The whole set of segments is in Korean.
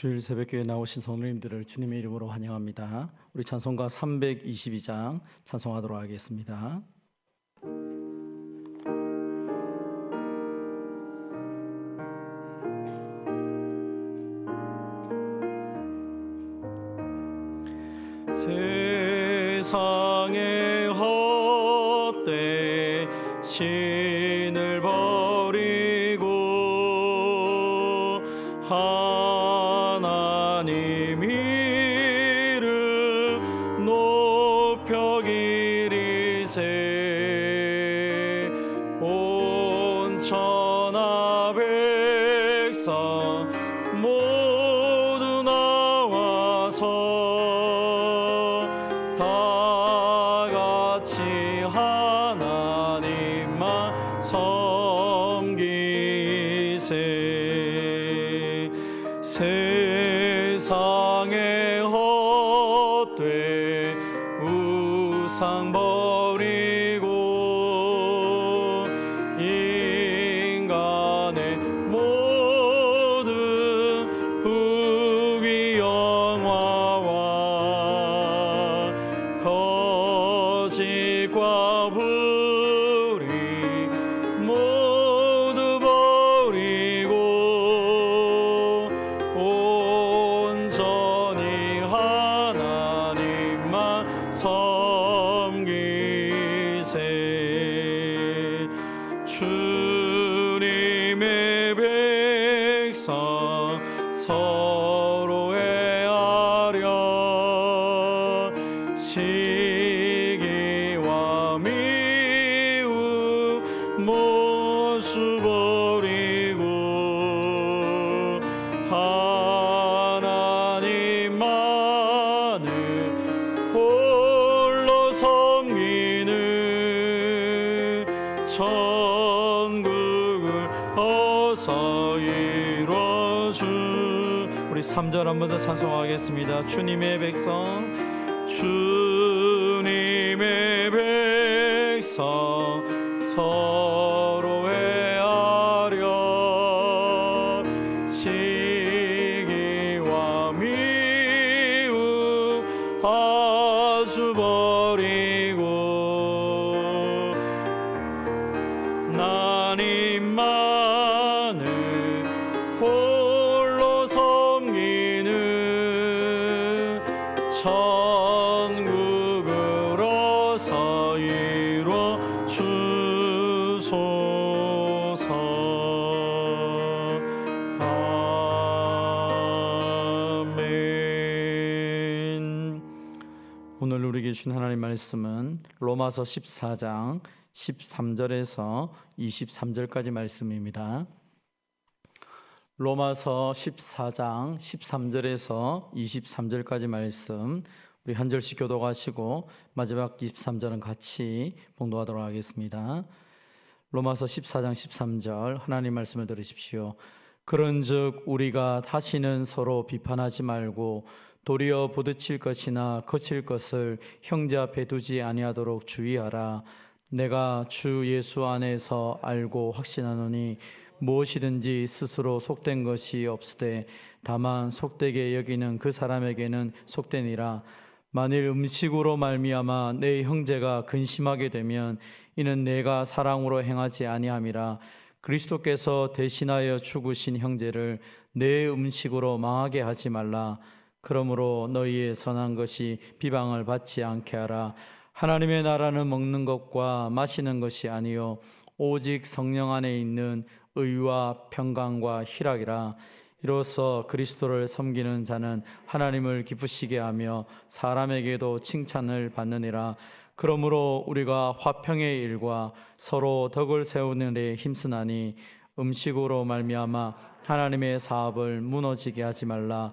주일 새벽교회 나오신 성도님들을 주님의 이름으로 환영합니다. 우리 찬송가 322장 찬송하도록 하겠습니다. 세상의 헛되 신을 버리고 하 나님 이름 높여 기리세. 온 천하 백성 모두 나와서 다 같이 하나님만 섬기세. 세 상의 헛되 우상 3절 한 번 더 찬송하겠습니다. 주님의 백성 주님의 백성 서로 애하려 시기와 미움 아주 버 우리에게 주신 하나님 말씀은 로마서 14장 13절에서 23절까지 말씀입니다. 로마서 14장 13절에서 23절까지 말씀 우리 한 절씩 교독하시고 마지막 23절은 같이 봉독하도록 하겠습니다. 로마서 14장 13절 하나님 말씀을 들으십시오. 그런즉 우리가 다시는 서로 비판하지 말고 도리어 부딪힐 것이나 거칠 것을 형제 앞에 두지 아니하도록 주의하라. 내가 주 예수 안에서 알고 확신하노니 무엇이든지 스스로 속된 것이 없으되 다만 속되게 여기는 그 사람에게는 속되니라. 만일 음식으로 말미암아 내 형제가 근심하게 되면 이는 내가 사랑으로 행하지 아니함이라. 그리스도께서 대신하여 죽으신 형제를 내 음식으로 망하게 하지 말라. 그러므로 너희의 선한 것이 비방을 받지 않게 하라. 하나님의 나라는 먹는 것과 마시는 것이 아니요 오직 성령 안에 있는 의와 평강과 희락이라. 이로써 그리스도를 섬기는 자는 하나님을 기쁘시게 하며 사람에게도 칭찬을 받느니라. 그러므로 우리가 화평의 일과 서로 덕을 세우는 데 힘쓰나니 음식으로 말미암아 하나님의 사업을 무너지게 하지 말라.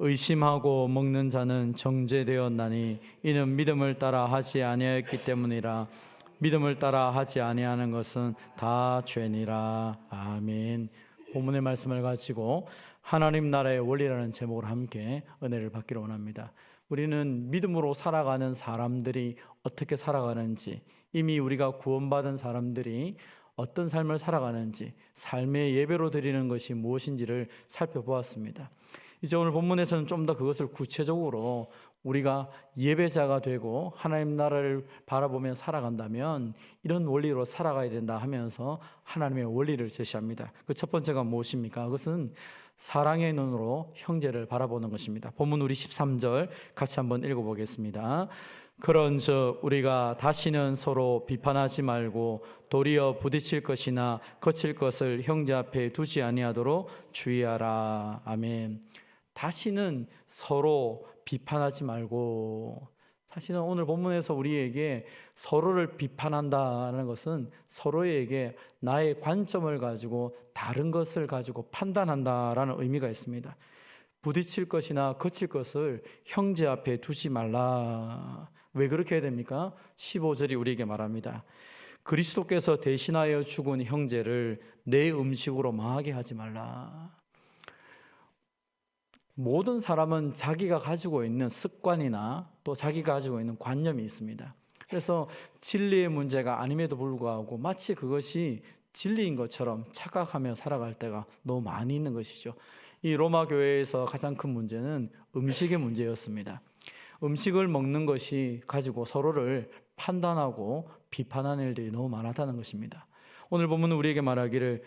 의심하고 먹는 자는 정죄되었나니 이는 믿음을 따라 하지 아니하였기 때문이라. 믿음을 따라 하지 아니하는 것은 다 죄니라. 아멘. 본문의 말씀을 가지고 하나님 나라의 원리라는 제목으로 함께 은혜를 받기를 원합니다. 우리는 믿음으로 살아가는 사람들이 어떻게 살아가는지 이미 우리가 구원받은 사람들이 어떤 삶을 살아가는지 삶의 예배로 드리는 것이 무엇인지를 살펴보았습니다. 이제 오늘 본문에서는 좀 더 그것을 구체적으로 우리가 예배자가 되고 하나님 나라를 바라보며 살아간다면 이런 원리로 살아가야 된다 하면서 하나님의 원리를 제시합니다. 그 첫 번째가 무엇입니까? 그것은 사랑의 눈으로 형제를 바라보는 것입니다. 본문 우리 13절 같이 한번 읽어보겠습니다. 그런즉 우리가 다시는 서로 비판하지 말고 도리어 부딪힐 것이나 거칠 것을 형제 앞에 두지 아니하도록 주의하라. 아멘. 다시는 서로 비판하지 말고 사실은 오늘 본문에서 우리에게 서로를 비판한다는 것은 서로에게 나의 관점을 가지고 다른 것을 가지고 판단한다라는 의미가 있습니다. 부딪힐 것이나 거칠 것을 형제 앞에 두지 말라. 왜 그렇게 해야 됩니까? 15절이 우리에게 말합니다. 그리스도께서 대신하여 죽은 형제를 내 음식으로 망하게 하지 말라. 모든 사람은 자기가 가지고 있는 습관이나 또 자기가 가지고 있는 관념이 있습니다. 그래서 진리의 문제가 아님에도 불구하고 마치 그것이 진리인 것처럼 착각하며 살아갈 때가 너무 많이 있는 것이죠. 이 로마 교회에서 가장 큰 문제는 음식의 문제였습니다. 음식을 먹는 것이 가지고 서로를 판단하고 비판하는 일들이 너무 많았다는 것입니다. 오늘 보면 우리에게 말하기를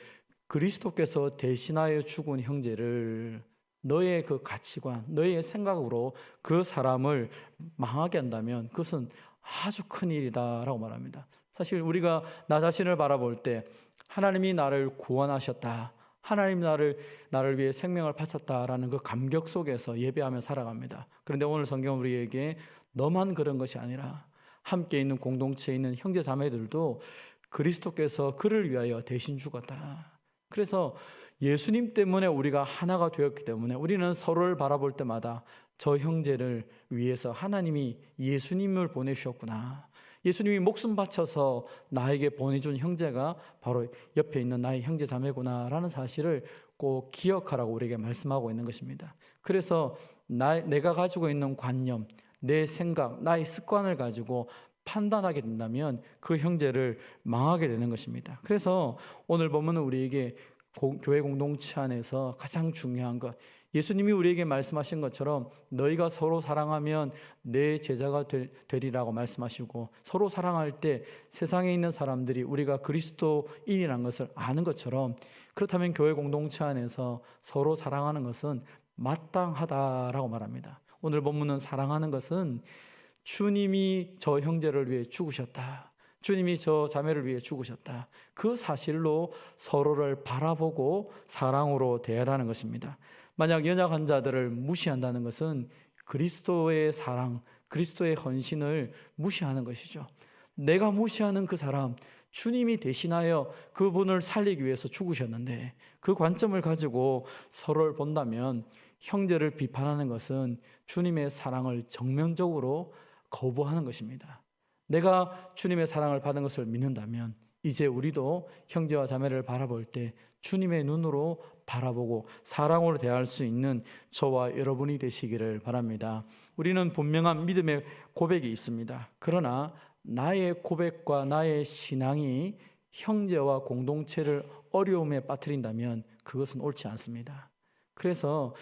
그리스도께서 대신하여 죽은 형제를 너의 그 가치관, 너의 생각으로 그 사람을 망하게 한다면 그것은 아주 큰 일이다라고 말합니다. 사실 우리가 나 자신을 바라볼 때 하나님이 나를 구원하셨다. 하나님 나를 나를 위해 생명을 바쳤다라는 그 감격 속에서 예배하며 살아갑니다. 그런데 오늘 성경 우리에게 너만 그런 것이 아니라 함께 있는 공동체에 있는 형제 자매들도 그리스도께서 그를 위하여 대신 죽었다. 그래서 예수님 때문에 우리가 하나가 되었기 때문에 우리는 서로를 바라볼 때마다 저 형제를 위해서 하나님이 예수님을 보내주셨구나. 예수님이 목숨 바쳐서 나에게 보내준 형제가 바로 옆에 있는 나의 형제 자매구나라는 사실을 꼭 기억하라고 우리에게 말씀하고 있는 것입니다. 그래서 나, 내가 가지고 있는 관념, 내 생각, 나의 습관을 가지고 판단하게 된다면 그 형제를 망하게 되는 것입니다. 그래서 오늘 보면 우리에게 교회 공동체 안에서 가장 중요한 것 예수님이 우리에게 말씀하신 것처럼 너희가 서로 사랑하면 내 제자가 되리라고 말씀하시고 서로 사랑할 때 세상에 있는 사람들이 우리가 그리스도인이라는 것을 아는 것처럼 그렇다면 교회 공동체 안에서 서로 사랑하는 것은 마땅하다라고 말합니다. 오늘 본문은 사랑하는 것은 주님이 저 형제를 위해 죽으셨다. 주님이 저 자매를 위해 죽으셨다. 그 사실로 서로를 바라보고 사랑으로 대하라는 것입니다. 만약 연약한 자들을 무시한다는 것은 그리스도의 사랑, 그리스도의 헌신을 무시하는 것이죠. 내가 무시하는 그 사람, 주님이 대신하여 그분을 살리기 위해서 죽으셨는데 그 관점을 가지고 서로를 본다면 형제를 비판하는 것은 주님의 사랑을 정면적으로 거부하는 것입니다. 내가 주님의 사랑을 받은 것을 믿는다면 이제 우리도 형제와 자매를 바라볼 때 주님의 눈으로 바라보고 사랑으로 대할 수 있는 저와 여러분이 되시기를 바랍니다. 우리는 분명한 믿음의 고백이 있습니다. 그러나 나의 고백과 나의 신앙이 형제와 공동체를 어려움에 빠뜨린다면 그것은 옳지 않습니다. 그래서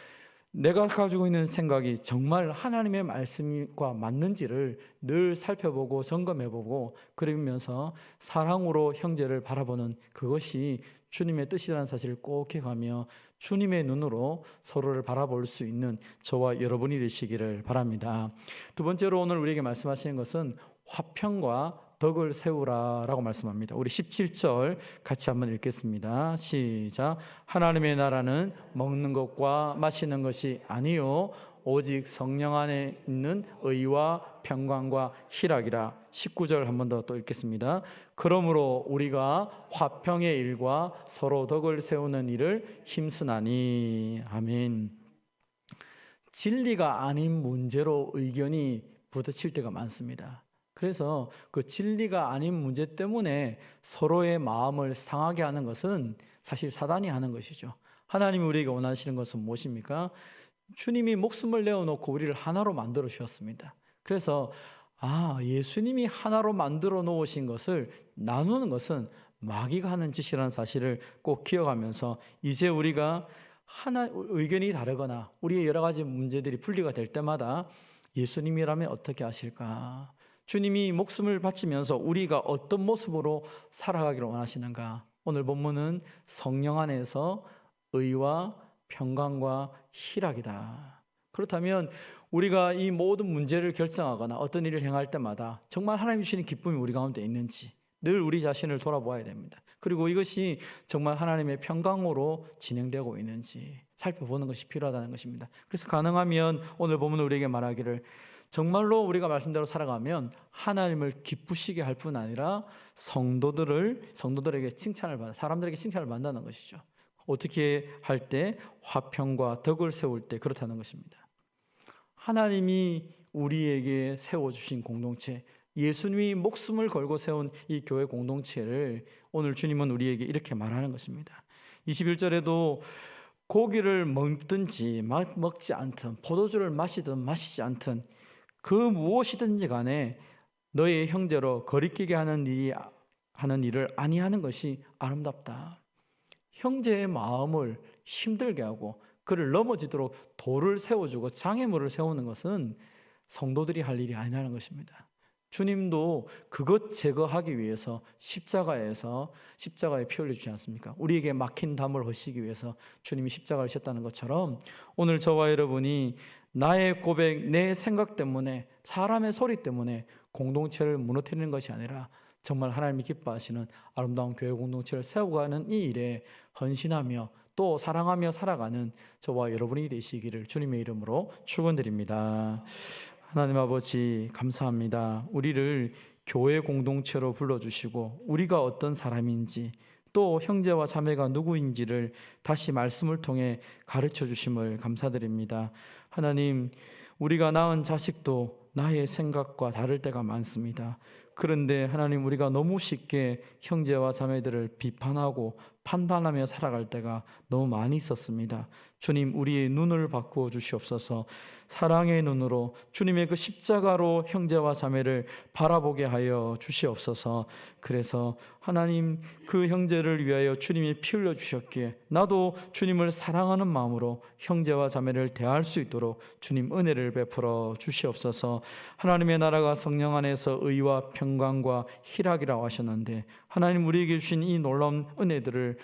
내가 가지고 있는 생각이 정말 하나님의 말씀과 맞는지를 늘 살펴보고 점검해보고 그러면서 사랑으로 형제를 바라보는 그것이 주님의 뜻이라는 사실을 꼭 기억하며 주님의 눈으로 서로를 바라볼 수 있는 저와 여러분이 되시기를 바랍니다. 두 번째로 오늘 우리에게 말씀하시는 것은 화평과 덕을 세우라라고 말씀합니다. 우리 17절 같이 한번 읽겠습니다. 시작. 하나님의 나라는 먹는 것과 마시는 것이 아니요 오직 성령 안에 있는 의와 평강과 희락이라. 19절 한 번 더 또 읽겠습니다. 그러므로 우리가 화평의 일과 서로 덕을 세우는 일을 힘쓰나니. 아멘. 진리가 아닌 문제로 의견이 부딪힐 때가 많습니다. 그래서 그 진리가 아닌 문제 때문에 서로의 마음을 상하게 하는 것은 사실 사단이 하는 것이죠. 하나님이 우리에게 원하시는 것은 무엇입니까? 주님이 목숨을 내어놓고 우리를 하나로 만들어 주셨습니다. 그래서 아, 예수님이 하나로 만들어 놓으신 것을 나누는 것은 마귀가 하는 짓이라는 사실을 꼭 기억하면서 이제 우리가 하나 의견이 다르거나 우리의 여러 가지 문제들이 분리가 될 때마다 예수님이라면 어떻게 하실까? 주님이 목숨을 바치면서 우리가 어떤 모습으로 살아가기를 원하시는가? 오늘 본문은 성령 안에서 의와 평강과 희락이다. 그렇다면 우리가 이 모든 문제를 결정하거나 어떤 일을 행할 때마다 정말 하나님 주시는 기쁨이 우리 가운데 있는지 늘 우리 자신을 돌아보아야 됩니다. 그리고 이것이 정말 하나님의 평강으로 진행되고 있는지 살펴보는 것이 필요하다는 것입니다. 그래서 가능하면 오늘 보면 우리에게 말하기를 정말로 우리가 말씀대로 살아가면 하나님을 기쁘시게 할 뿐 아니라 성도들을 성도들에게 칭찬을 받아 사람들에게 칭찬을 받는다는 것이죠. 어떻게 할 때 화평과 덕을 세울 때 그렇다는 것입니다. 하나님이 우리에게 세워 주신 공동체 예수님이 목숨을 걸고 세운 이 교회 공동체를 오늘 주님은 우리에게 이렇게 말하는 것입니다. 21절에도 고기를 먹든지 먹지 않든 포도주를 마시든 마시지 않든 그 무엇이든지 간에 너의 형제로 거리끼게 하는 일이 하는 일을 아니하는 것이 아름답다. 형제의 마음을 힘들게 하고 그를 넘어지도록 돌을 세워주고 장애물을 세우는 것은 성도들이 할 일이 아니라는 것입니다. 주님도 그것 제거하기 위해서 십자가에서 십자가에 피 흘려주지 않습니까? 우리에게 막힌 담을 허시기 위해서 주님이 십자가를 셨다는 것처럼 오늘 저와 여러분이 나의 고백, 내 생각 때문에 사람의 소리 때문에 공동체를 무너뜨리는 것이 아니라 정말 하나님이 기뻐하시는 아름다운 교회 공동체를 세워가는 이 일에 헌신하며 또 사랑하며 살아가는 저와 여러분이 되시기를 주님의 이름으로 축원드립니다. 하나님 아버지 감사합니다. 우리를 교회 공동체로 불러주시고 우리가 어떤 사람인지 또 형제와 자매가 누구인지를 다시 말씀을 통해 가르쳐 주심을 감사드립니다. 하나님, 우리가 낳은 자식도 나의 생각과 다를 때가 많습니다. 그런데 하나님 우리가 너무 쉽게 형제와 자매들을 비판하고 판단하며 살아갈 때가 너무 많이 있었습니다. 주님, 우리의 눈을 바꾸어 주시옵소서. 사랑의 눈으로 주님의 그 십자가로 형제와 자매를 바라보게 하여 주시옵소서. 그래서 하나님 그 형제를 위하여 주님이 피 흘려 주셨기에 나도 주님을 사랑하는 마음으로 형제와 자매를 대할 수 있도록 주님 은혜를 베풀어 주시옵소서. 하나님의 나라가 성령 안에서 의와 평강과 희락이라고 하셨는데 하나님 우리에게 주신 이 놀라운 은혜들을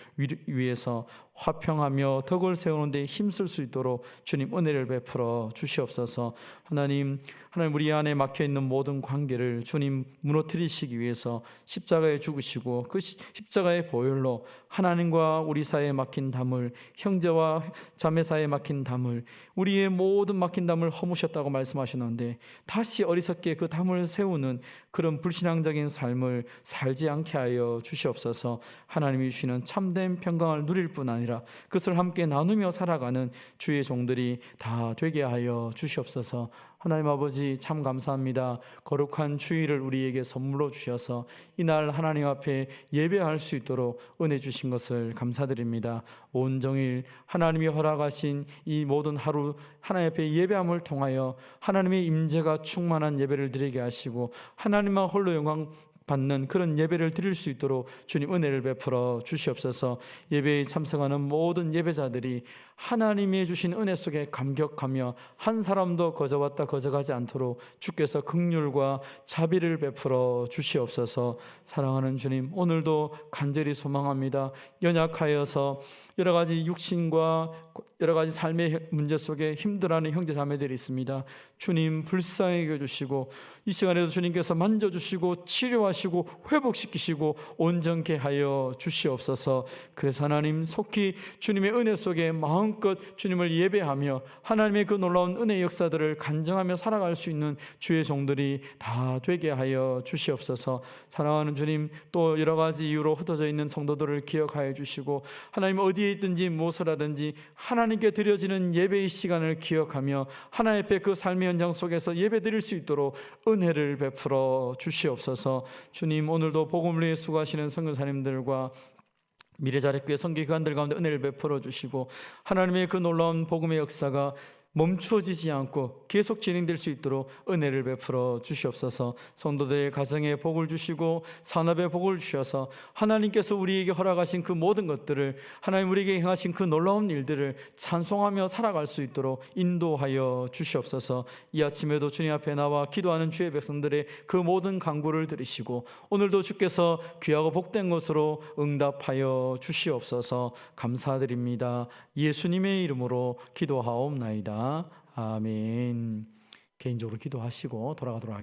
위해서 화평하며 덕을 세우는 데 힘쓸 수 있도록 주님 은혜를 베풀어 주시 옵소서. 하나님, 하나님 우리 안에 막혀 있는 모든 관계를 주님 무너뜨리시기 위해서 십자가에 죽으시고 그 십자가의 보혈로 하나님과 우리 사이에 막힌 담을 형제와 자매 사이에 막힌 담을 우리의 모든 막힌 담을 허무셨다고 말씀하셨는데 다시 어리석게 그 담을 세우는 그런 불신앙적인 삶을 살지 않게 하여 주시옵소서. 하나님이 주시는 참된 평강을 누릴 뿐 아니라 그것을 함께 나누며 살아가는 주의 종들이 다 되게 하여 주시옵소서. 하나님 아버지 참 감사합니다. 거룩한 주의를 우리에게 선물로 주셔서 이날 하나님 앞에 예배할 수 있도록 은혜 주신 것을 감사드립니다. 온종일 하나님이 허락하신 이 모든 하루 하나님 앞에 예배함을 통하여 하나님의 임재가 충만한 예배를 드리게 하시고 하나님만 홀로 영광 받는 그런 예배를 드릴 수 있도록 주님 은혜를 베풀어 주시옵소서 예배에 참석하는 모든 예배자들이 하나님이 주신 은혜 속에 감격하며 한 사람도 거저왔다 거저가지 않도록 주께서 극률과 자비를 베풀어 주시옵소서. 사랑하는 주님 오늘도 간절히 소망합니다. 연약하여서 여러 가지 육신과 여러 가지 삶의 문제 속에 힘들어하는 형제 자매들이 있습니다. 주님 불쌍히 여겨주시고 이 시간에도 주님께서 만져주시고 치료하시고 회복시키시고 온전케 하여 주시옵소서. 그래서 하나님 속히 주님의 은혜 속에 마음 마음껏 주님을 예배하며 하나님의 그 놀라운 은혜 역사들을 간증하며 살아갈 수 있는 주의 종들이 다 되게 하여 주시옵소서. 사랑하는 주님 또 여러 가지 이유로 흩어져 있는 성도들을 기억하여 주시고 하나님 어디에 있든지 무엇을 하든지 하나님께 드려지는 예배의 시간을 기억하며 하나님 앞에 그 삶의 현장 속에서 예배 드릴 수 있도록 은혜를 베풀어 주시옵소서. 주님 오늘도 복음을 위해 수고하시는 선교사님들과 미래자력교회 선교기관들 가운데 은혜를 베풀어 주시고 하나님의 그 놀라운 복음의 역사가 멈추어지지 않고 계속 진행될 수 있도록 은혜를 베풀어 주시옵소서. 성도들의 가정에 복을 주시고 산업에 복을 주셔서 하나님께서 우리에게 허락하신 그 모든 것들을 하나님 우리에게 행하신 그 놀라운 일들을 찬송하며 살아갈 수 있도록 인도하여 주시옵소서. 이 아침에도 주님 앞에 나와 기도하는 주의 백성들의 그 모든 간구를 들으시고 오늘도 주께서 귀하고 복된 것으로 응답하여 주시옵소서. 감사드립니다. 예수님의 이름으로 기도하옵나이다. 아멘. 개인적으로 기도하시고 돌아가도록 하겠습니다.